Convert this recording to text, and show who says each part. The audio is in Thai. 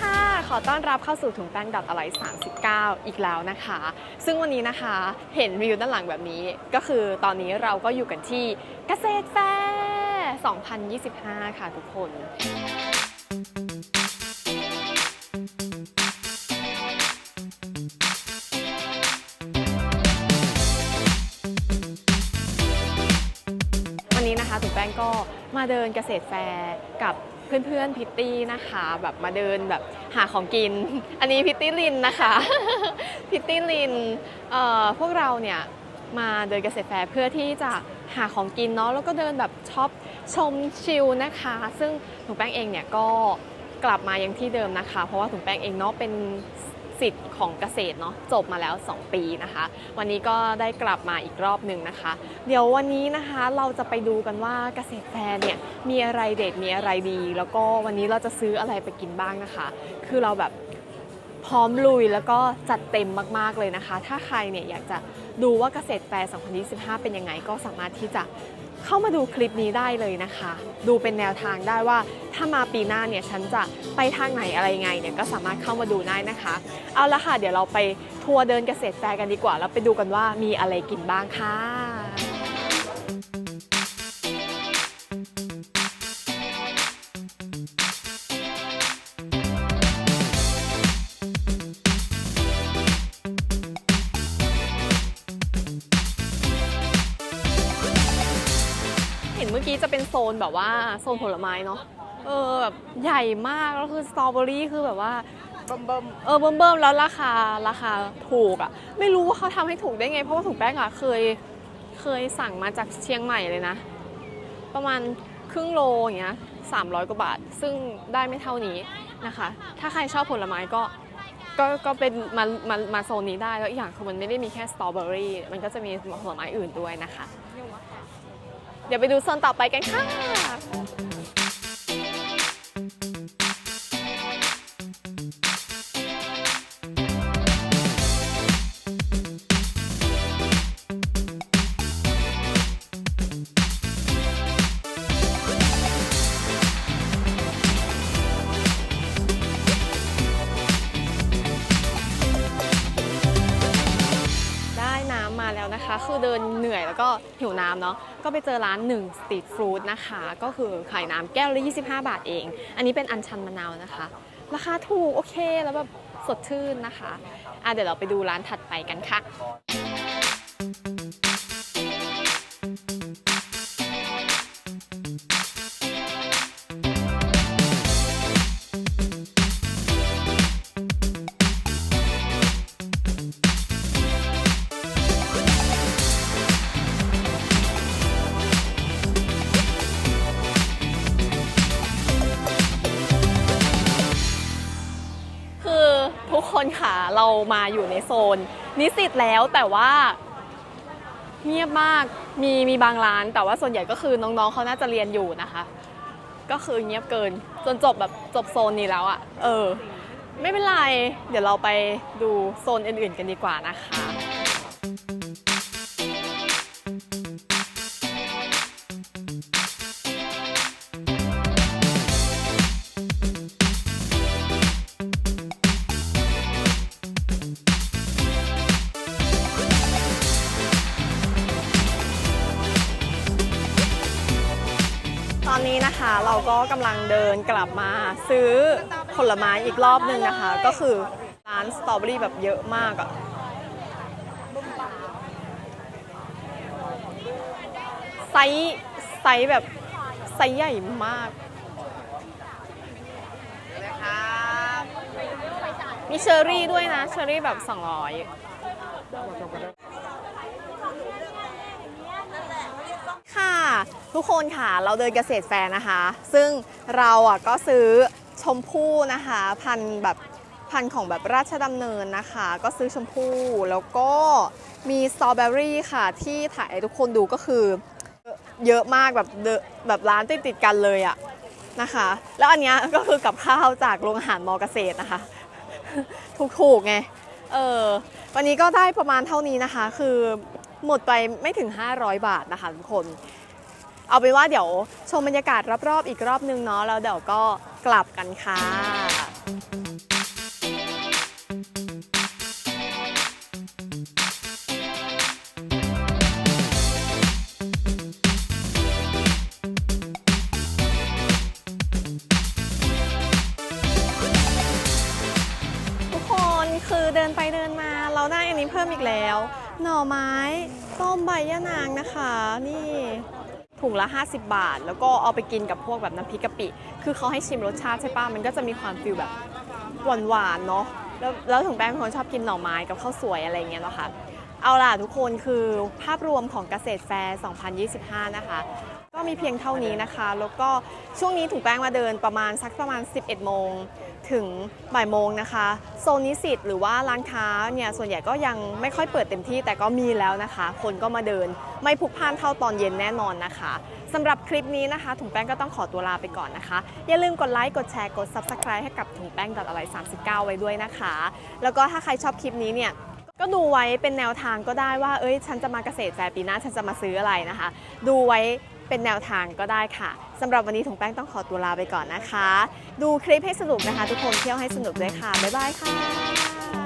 Speaker 1: ค่ะขอต้อนรับเข้าสู่ถุงแป้งดัดอะไร 39 อีกแล้วนะคะ ซึ่งวันนี้นะคะเห็นวิวด้านหลังแบบนี้ ก็คือตอนนี้เราก็อยู่กันที่เกษตรแฟร์2025 ค่ะทุกคน มาเดินเกษตรแฟร์กับเพื่อนๆพิตตี้นะคะแบบมาเดินแบบหาของกิน อันนี้พิตตี้ลินนะคะพิตตี้ลินเอ่อพวกเราเนี่ยมาเดินเกษตรแฟร์เพื่อที่จะหาของกินเนาะแล้วก็เดินแบบช็อปชมชิลนะคะ ซึ่งถุงแป้งเองเนี่ยก็กลับมายังที่เดิมนะคะ เพราะว่าถุงแป้งเองเนาะเป็น สิทธิ์ของเกษตรเนาะจบมาแล้ว 2 ปีนะคะ วันนี้ก็ได้กลับมาอีกรอบหนึ่งนะคะ เดี๋ยววันนี้นะคะเราจะไปดูกันว่าเกษตรแฟร์เนี่ยมีอะไรเด็ดมีอะไรดี แล้วก็วันนี้เราจะซื้ออะไรไปกินบ้างนะคะ คือเราแบบพร้อมลุยแล้วก็จัดเต็มมากๆเลยนะคะ ถ้าใครเนี่ยอยากจะดูว่าเกษตรแฟร์ 2025 เป็นยังไงก็สามารถที่จะ เข้ามาดูคลิปนี้ได้เลยนะคะ ดูเป็นแนวทางได้ว่าถ้ามาปีหน้าเนี่ยฉันจะไปทางไหนอะไรไงเนี่ยก็สามารถเข้ามาดูได้นะคะ เอาละค่ะเดี๋ยวเราไปทัวร์เดินเกษตรแฟร์กันดีกว่าแล้วไปดูกันว่ามีอะไรกินบ้างค่ะ โซนแบบว่าโซนผลไม้เนาะเออแบบใหญ่มากแล้วคือสตรอเบอรี่คือแบบว่า
Speaker 2: เบิ่มเบิ่ม
Speaker 1: เออเบิ่มเบิ่มๆแล้วราคาราคาถูกอะ่ะ ไม่รู้ว่าเขาทำให้ถูกได้ไง เพราะว่าถุงแป้งอะ่ะเคยเคยสั่งมาจากเชียงใหม่เลยนะ ประมาณครึ่งโลอย่างเงี้ยสามร้อยกว่าบาท ซึ่งได้ไม่เท่านี้นะคะ ถ้าใครชอบผลไม้ก็ก็ก็เป็นมามามาโซนนี้ได้แล้วอีกอย่างคือมันไม่ได้มีแค่สตรอเบอรี่มันก็จะมีผลไม้อื่นด้วยนะคะ เดี๋ยวไปดูโซนต่อไปกันค่ะ คะคือเดินเหนื่อยแล้วก็หิวน้ำเนาะก็ไปเจอร้านหนึ่งสตรีทฟู้ดนะคะ ก็คือขายน้ำแก้วละ25 บาทเอง อันนี้เป็นอันชันมะนาวนะคะ ราคาถูกโอเคแล้วแบบสดชื่นนะคะอะเดี๋ยวเราไปดูร้านถัดไปกันค่ะ เรามาอยู่ในโซน นิสิตแล้วแต่ว่าเงียบมากมีมีบางร้าน แต่ว่าส่วนใหญ่ก็คือน้องๆเขาน่าจะเรียนอยู่นะคะ ก็คือเงียบเกินจนจบแบบจบโซนนี้แล้วอะ่ะ เออ ไม่เป็นไร เดี๋ยวเราไปดูโซนอื่นๆกันดีกว่านะคะ เราก็กำลังเดินกลับมาซื้อผลไม้อีกรอบหนึ่งนะคะ ก็คือร้านสตรอเบอรี่แบบเยอะมากอะไซส์ไซส์แบบไซส์ใหญ่มาก มีเชอร์รี่ด้วยนะ เชอร์รี่แบบ 200 ค่ะ ทุกคนค่ะเราเดินเกษตรแฟร์นะคะ ซึ่งเราอะก็ซื้อชมพู่นะคะ พันแบบพันของแบบราชดำเนินนะคะ ก็ซื้อชมพู่แล้วก็มีสตรอเบอรี่ค่ะที่ถ่ายให้ทุกคนดูก็คือ เยอะมากแบบแบบร้านติดติดกันเลยอะนะคะ แล้วอันนี้ก็คือกับข้าวจากโรงอาหารมอเกษตรนะคะ ถูกๆไงเออวันนี้ก็ได้ประมาณเท่านี้นะคะ คือหมดไปไม่ถึง 500 บาทนะคะทุกคน เอาเป็นว่าเดี๋ยวชมบรรยากาศรอบๆอีกรอบนึงเนาะแล้วเดี๋ยวก็กลับกันค่ะทุกคนคือเดินไปเดินมาเราได้อันนี้เพิ่มอีกแล้ว หน่อไม้ต้มใบยะนางนะคะ นี่ ถุงละ 50 บาท แล้วก็เอาไปกินกับพวกแบบน้ำพริกกะปิ คือเขาให้ชิมรสชาติใช่ปะมันก็จะมีความฟิลแบบหวานๆเนาะแล้วแล้วถึงแป้งเป็นคนชอบกินหน่อไม้กับข้าวสวยอะไรเงี้ยเนาะค่ะเอาล่ะทุกคนคือภาพรวมของเกษตรแฟร์ 2025 นะคะ ก็มีเพียงเท่านี้นะคะ แล้วก็ช่วงนี้ถุงแป้งมาเดินประมาณสักประมาณ 11 โมง ถึงบ่ายโมงนะคะ โซนนิสิตหรือว่าร้านค้าเนี่ยส่วนใหญ่ก็ยังไม่ค่อยเปิดเต็มที่แต่ก็มีแล้วนะคะ คนก็มาเดิน ไม่พุกพ่านเท่าตอนเย็นแน่นอนนะคะสำหรับคลิปนี้นะคะ ถุงแป้งก็ต้องขอตัวลาไปก่อนนะคะ อย่าลืมกดไลค์ กดแชร์ กด Subscribe ให้กับถุงแป้งดอะไร39 ไว้ด้วยนะคะ แล้วก็ถ้าใครชอบคลิปนี้เนี่ยก็ดูไว้เป็นแนวทางก็ได้ว่า เอ้ย ฉันจะมาเกษตรแฟร์ปีหน้า ฉันจะมาซื้ออะไรนะคะ ดูไว้ เป็นแนวทางก็ได้ค่ะสำหรับวันนี้ถุงแป้งต้องขอตัวลาไปก่อนนะคะ ดูคลิปให้สนุกนะคะ ทุกคนเที่ยวให้สนุกด้วยค่ะ บ๊ายบายค่ะ